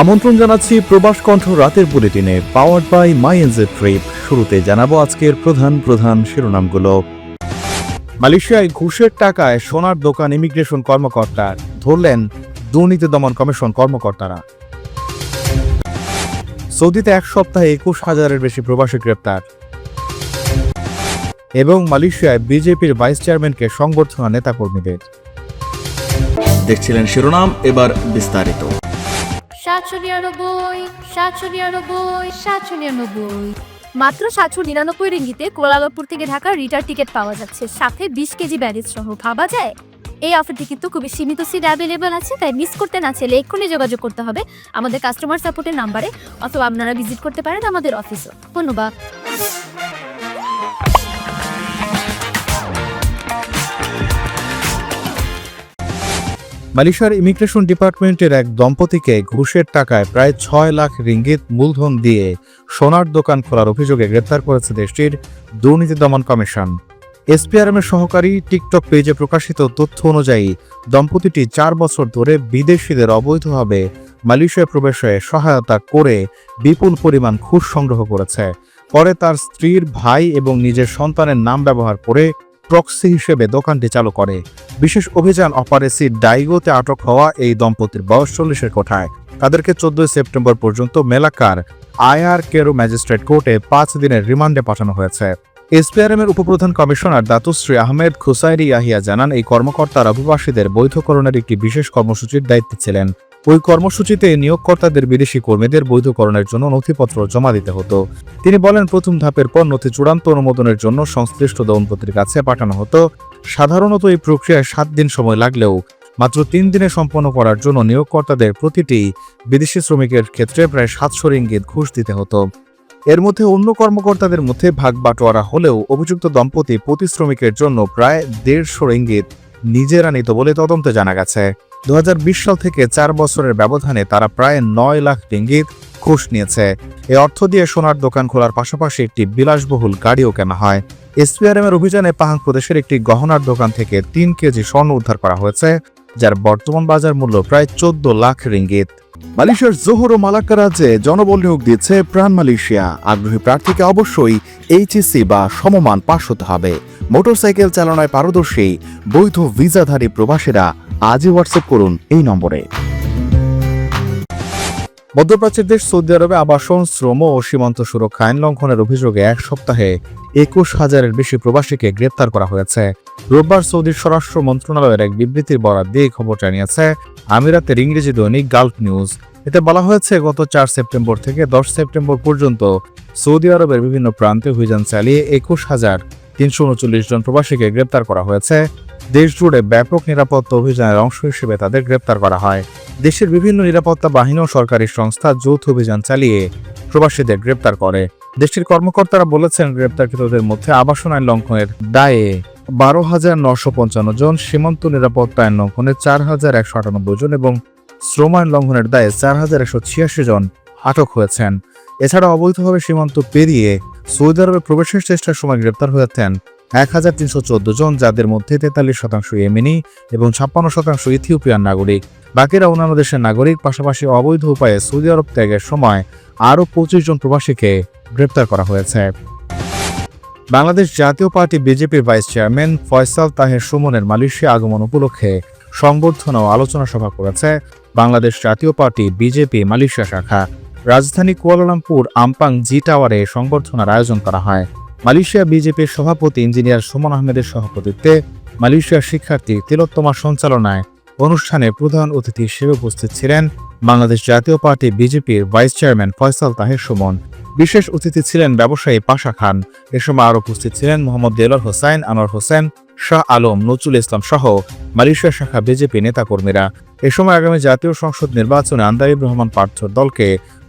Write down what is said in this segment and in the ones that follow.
আমন্ত্রণ জানাচ্ছি প্রবাস কণ্ঠ রাতের বুলেটিনে powered by my NJ trip শুরুতে জানাব আজকের প্রধান প্রধান শিরোনামগুলো। মালয়েশিয়ায় ঘুষের টাকায় সোনার দোকান ইমিগ্রেশন কর্মকর্তা ধরলেন দুর্নীতি দমন কমিশন কর্মকর্তারা। সৌদিতে এক সপ্তাহে একুশ হাজারের বেশি প্রবাসী গ্রেপ্তার। এবং মালয়েশিয়ায় বিজেপির ভাইস চেয়ারম্যানকে সংবর্ধনা নেতাকর্মীদের। দেখছিলেন শিরোনাম, এবার বিস্তারিত। সাতশো নিরানব্বই সাতশো নিরানব্বই সাতশো নিরানব্বই। মাত্র সাতশো নিরানব্বই রিঙ্গিতে কোলালামপুর থেকে ঢাকার রিটার টিকিট পাওয়া যাচ্ছে। সাথে বিশ কেজি ব্যারেজ সহ ভাবা যায়। এই অফারটি কিন্তু খুবই সীমিত সিট অ্যাভেলেবল আছে, তাই মিস করতে না চাইলে এক্ষুনি যোগাযোগ করতে হবে আমাদের কাস্টমার সাপোর্টের নাম্বারে অথবা আপনারা ভিজিট করতে পারেন আমাদের অফিসও ধন্যবাদ। মালয়েশিয়ার ইমিগ্রেশন ডিপার্টমেন্টের এক দম্পতিকে ঘুষের টাকায় প্রায় ছয় লাখ রিঙ্গিত মূলধন দিয়ে সোনার দোকান খোলার অভিযোগে গ্রেপ্তার করেছে দেশটির দুর্নীতি দমন কমিশন। এসপিআরএমের সহকারী টিকটক পেজে প্রকাশিত তথ্য অনুযায়ী, দম্পতিটি চার বছর ধরে বিদেশিদের অবৈধভাবে মালয়েশিয়া প্রবেশে সহায়তা করে বিপুল পরিমাণ ঘুষ সংগ্রহ করেছে। পরে তার স্ত্রীর ভাই এবং নিজের সন্তানের নাম ব্যবহার করে প্রক্সি হিসেবে দোকানটি চালু করে। বিশেষ অভিযান অপারেসি ডাইগোতে আটক হওয়া এই দম্পতির বয়স চল্লিশের কোঠায়। তাদেরকে চোদ্দই সেপ্টেম্বর পর্যন্ত মেলাকার আইআর কেরো ম্যাজিস্ট্রেট কোর্টে পাঁচ দিনের রিমান্ডে পাঠানো হয়েছে। এসপিআরএম এর উপপ্রধান commissioner Datuk Sri Ahmad Khusairi Yahya জানান, এই কর্মকর্তারা অভিবাসীদের বৈধকরণের একটি বিশেষ কর্মসূচির দায়িত্বে ছিলেন। ওই কর্মসূচিতে নিয়োগকর্তাদের বিদেশি কর্মীদের বৈধকরণের জন্য নথিপত্র জমা দিতে হতো। তিনি বলেন, প্রথম ধাপের পর নথি চূড়ান্ত অনুমোদনের জন্য সংশ্লিষ্ট দম্পতির কাছে পাঠানো হতো। সাধারণত এই প্রক্রিয়ায় সাত দিন সময় লাগলেও মাত্র তিন দিনে সম্পন্ন করার জন্য নিয়োগকর্তাদের প্রতিটি বিদেশি শ্রমিকের ক্ষেত্রে প্রায় সাতশো রিঙ্গিত ঘুষ দিতে হতো। এর মধ্যে অন্য কর্মকর্তাদের মধ্যে ভাগ বাটোয়ারা হলেও অভিযুক্ত দম্পতি প্রতি শ্রমিকের জন্য প্রায় দেড়শো রিঙ্গিত নিজেরা নিত বলে তদন্তে জানা গেছে। দু হাজার বিশ সাল থেকে চার বছরের ব্যবধানে তারা প্রায় নয় লাখ রিঙ্গিত ঘুষ নিয়েছে। এই অর্থ দিয়ে সোনার দোকান খোলার পাশাপাশি একটি বিলাসবহুল গাড়িও কেনা হয়। এসপিআরএম এর অভিযানে পাহাং প্রদেশের একটি গহনার দোকান থেকে তিন কেজি স্বর্ণ উদ্ধার করা হয়েছে, যার বর্তমান বাজার মূল্য প্রায় চোদ্দ লাখ রিঙ্গিত। মালয়েশিয়ার জোহর ও মালাক্কা রাজ্যে জনবল নিয়োগ দিচ্ছে প্রাণ মালয়েশিয়া। আগ্রহী প্রার্থীকে অবশ্যই এইচএসসি বা সমমান পাশ হতে হবে। মোটরসাইকেল চালনায় পারদর্শী, বৈধ ভিসাধারী প্রবাসীরা আজই হোয়াটসঅ্যাপ করুন এই নম্বরে। মধ্যপ্রাচ্যের দেশ সৌদি আরবে আবাসন, শ্রম ও সীমান্ত সুরক্ষা আইন লঙ্ঘনের অভিযোগে এক সপ্তাহে একুশ হাজারের বেশি প্রবাসীকে গ্রেপ্তার করা হয়েছে। রোববার সৌদির স্বরাষ্ট্র মন্ত্রণালয়ের এক বিবৃতির বরাদ দিয়ে খবর জানিয়েছে আমিরাতের ইংরেজি দৈনিক গালফ নিউজ। এতে বলা হয়েছে, গত চার সেপ্টেম্বর থেকে দশ সেপ্টেম্বর পর্যন্ত সৌদি আরবের বিভিন্ন প্রান্তে অভিযান চালিয়ে একুশ হাজার তিনশো উনচল্লিশ জন প্রবাসীকে গ্রেপ্তার করা হয়েছে। দেশ জুড়ে ব্যাপক নিরাপত্তা অভিযানের অংশ হিসেবে তাদের গ্রেপ্তার করা হয়। দেশের বিভিন্ন নিরাপত্তা বাহিনী ও সরকারি সংস্থা যৌথ অভিযান চালিয়ে প্রবাসীদের গ্রেপ্তার করে। দেশটির কর্মকর্তারা বলেছেন, গ্রেপ্তারকৃতদের মধ্যে আবাসন আইন লঙ্ঘনের দায়ে বারো হাজার নশো পঞ্চান্ন জন, সীমান্ত নিরাপত্তা আইন লঙ্ঘনে চার হাজার একশো আটানব্বই জন এবং শ্রম আইন লঙ্ঘনের দায়ে চার হাজার একশো ছিয়াশি জন আটক হয়েছেন। এছাড়া অবৈধভাবে সীমান্ত পেরিয়ে সৌদি আরবে প্রবেশের চেষ্টার সময় গ্রেপ্তার হয়েছেন এক হাজার তিনশো চোদ্দ জন, যাদের মধ্যে তেতাল্লিশ শতাংশ ইয়েমেনি এবং ছাপ্পান্ন শতাংশ ইথিওপিয়ান নাগরিক। বাকিরা অন্যান্য দেশের নাগরিক, পাশাপাশি অবৈধ উপায়ে সৌদি আরব ত্যাগের সময় আরও পঁচিশ জন প্রবাসীকে গ্রেপ্তার করা হয়েছে। বাংলাদেশ জাতীয় পার্টি বিজেপির ভাইস চেয়ারম্যান ফয়সাল তাহের সুমনের মালয়েশিয়া আগমন উপলক্ষে সংবর্ধনা ও আলোচনা সভা করেছে Bangladesh Jatiya party BJP Malaysia শাখা। রাজধানী কুয়ালালামপুর আমপাং জি টাওয়ারে সংবর্ধনার আয়োজন করা হয়। মালয়েশিয়া বিজেপির সভাপতি ইঞ্জিনিয়ার সুমন আহমেদের সভাপতিত্বে মালয়েশিয়ার শিক্ষার্থী তিলোত্তমার সঞ্চালনায় অনুষ্ঠানে প্রধান অতিথি হিসেবে উপস্থিত ছিলেন বাংলাদেশ জাতীয় পার্টি বিজেপির ভাইস চেয়ারম্যান ফয়সাল তাহের সুমন। বিশেষ অতিথি ছিলেন ব্যবসায়ী পাশা খান। এ সময় আরও উপস্থিত ছিলেন মোহাম্মদ দেলর হোসাইন, আনোয়ার হোসেন, শাহ আলম, নজরুল ইসলাম সহ মালয়েশিয়া শাখা বিজেপি নেতাকর্মীরা। এ সময় আগামী জাতীয় সংসদ নির্বাচনে আন্দারিব রহমান পার্থর দলকে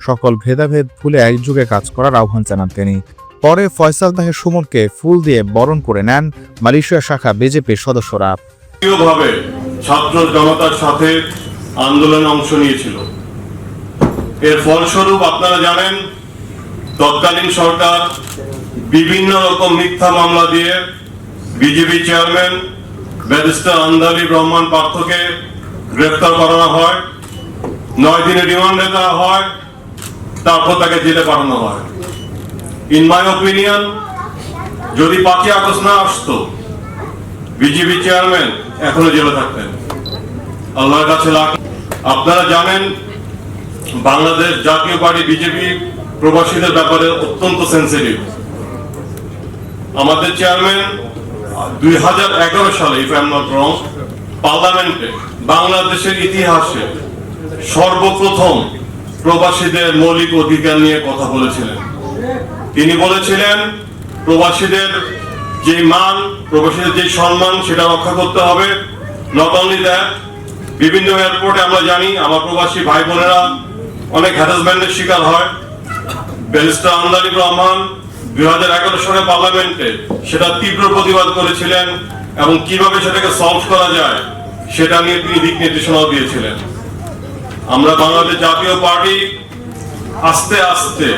সকল ভেদাভেদ ভুলে একযুগে কাজ করার আহ্বান জানান তিনি। পরে ফয়সাল তাহের সুমনকে ফুল দিয়ে বরণ করে নেন মালয়েশিয়া শাখা বিজেপির সদস্যরা। ছাত্র জনতার সাথে আন্দোলনে অংশ নিয়েছিল। এর ফলস্বরূপ আপনারা জানেন, তৎকালীন সরকার বিভিন্ন রকম মিথ্যা মামলা দিয়ে BJP chairman barrister Andaleeve Rahman পার্থকে গ্রেফতার করানো হয়, নয় দিনে রিমান্ডে দেওয়া হয়, তারপর তাকে জেলে পাঠানো হয়। ইন মাই ওপিনিয়ন যদি পাঁচই আগস্ট না আসতো বিজেপি চেয়ারম্যান এখনও জেলে থাকতেন। আল্লাহর কাছে লাখ আপনারা জানেন, বাংলাদেশ জাতীয় পার্টি বিজেপি প্রবাসীদের ব্যাপারে অত্যন্ত সেন্সিটিভ আমাদের চেয়ারম্যান দুই হাজার এগারো সালে ইফ আই নট রং পার্লামেন্টে বাংলাদেশের ইতিহাসে সর্বপ্রথম প্রবাসীদের মৌলিক অধিকার নিয়ে কথা বলেছিলেন। তিনি বলেছিলেন, প্রবাসীদের যে মান, প্রবাসীদের যে সম্মান, সেটা রক্ষা করতে হবে। নট অনলি দ্যাট বিভিন্ন এয়ারপোর্টে আমরা জানি, আমার প্রবাসী ভাই বোনেরা অনেক হ্যারাসমেন্টের শিকার হয়। ব্যারিস্টার আমদালিব রহমান দুই হাজার এগারো সালে পার্লামেন্টে সেটা তীব্র প্রতিবাদ করেছিলেন এবং কীভাবে সেটাকে সলভ করা যায়, সেটা নিয়ে তিনি দিক নির্দেশনাও দিয়েছিলেন। আমরা বাংলাদেশ জাতীয় পার্টি আস্তে আস্তে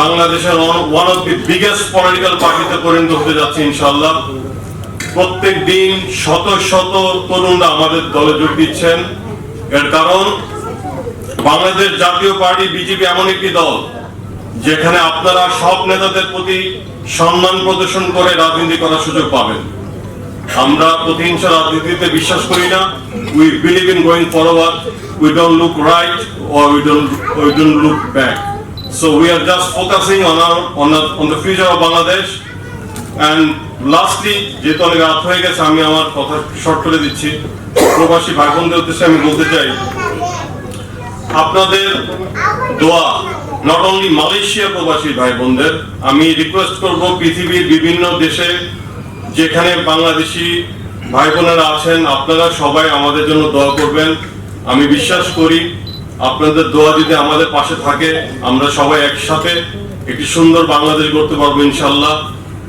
বাংলাদেশের one of the biggest political পার্টিতে পরিণত হতে যাচ্ছে ইনশাল্লাহ প্রত্যেক দিন শত শত তরুণরা আমাদের দলে যোগ দিচ্ছেন। এর কারণ, বাংলাদেশ জাতীয় পার্টি বিজেপি এমন একটি দল, যেখানে আপনারা সব নেতাদের প্রতি সম্মান প্রদর্শন করে রাজনীতি করার সুযোগ পাবেন। আমরা প্রতিহিংস রাজনীতিতে বিশ্বাস করি না। We believe in going forward we don't look right or we don't, we don't look back so we are just focusing on our on, the, on the future of Bangladesh. And lastly যেহেতু অনেক রাত হয়ে গেছে আমি আমার কথা short করে দিচ্ছি। প্রবাসী ভাই বোনদের উদ্দেশ্যে আমি বলতে চাই আপনাদের দোয়া নট অনলি মালয়েশিয়া প্রবাসী ভাই বোনদের আমি রিকোয়েস্ট করব পৃথিবীর বিভিন্ন দেশে যেখানে বাংলাদেশি ভাই বোনেরা আছেন আপনারা সবাই আমাদের জন্য দোয়া করবেন। আমি বিশ্বাস করি আপনাদের দোয়া যদি আমাদের পাশে থাকে, আমরা সবাই একসাথে একটি সুন্দর বাংলাদেশ গড়তে পারব ইনশাল্লাহ।